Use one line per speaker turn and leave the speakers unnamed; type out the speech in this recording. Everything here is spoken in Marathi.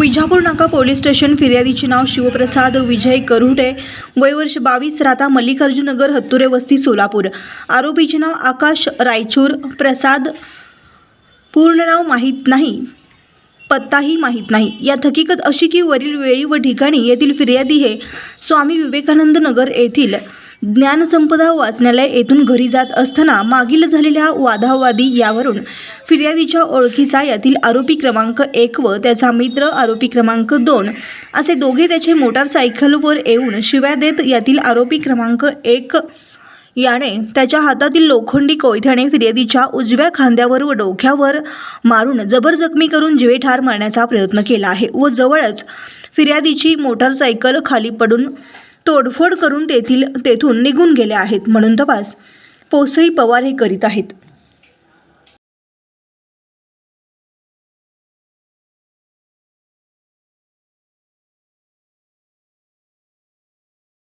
विजापूर नाका पोलीस स्टेशन फिर्यादीचे नाव शिवप्रसाद विजय करुटे. वयवर्ष बावीस राहता मल्लिकार्जुनगर हत्तुरे वस्ती सोलापूर. आरोपीचे नाव आकाश रायचूर प्रसाद पूर्ण नाव माहीत नाही पत्ताही माहीत नाही. या थकीकत अशी की वरील वेळी व ठिकाणी येथील फिर्यादी हे स्वामी विवेकानंद नगर येथील ज्ञानसंपदा वाचनालय येथून घरी जात असताना मागील झालेल्या वादावादी यावरून फिर्यादीच्या ओळखीचा यातील आरोपी क्रमांक एक व त्याचा मित्र आरोपी क्रमांक दोन असे दोघे त्याचे मोटारसायकलवर येऊन शिव्या देत यातील आरोपी क्रमांक एक याने त्याच्या हातातील लोखंडी कोयथ्याने फिर्यादीच्या उजव्या खांद्यावर व डोक्यावर मारून जबर जखमी करून जीवे ठार मारण्याचा प्रयत्न केला आहे व जवळच फिर्यादीची मोटारसायकल खाली पडून तोडफोड करून तेथील तेथून निघून गेल्या आहेत म्हणून तपास. पोसई पवार हे करीत आहेत.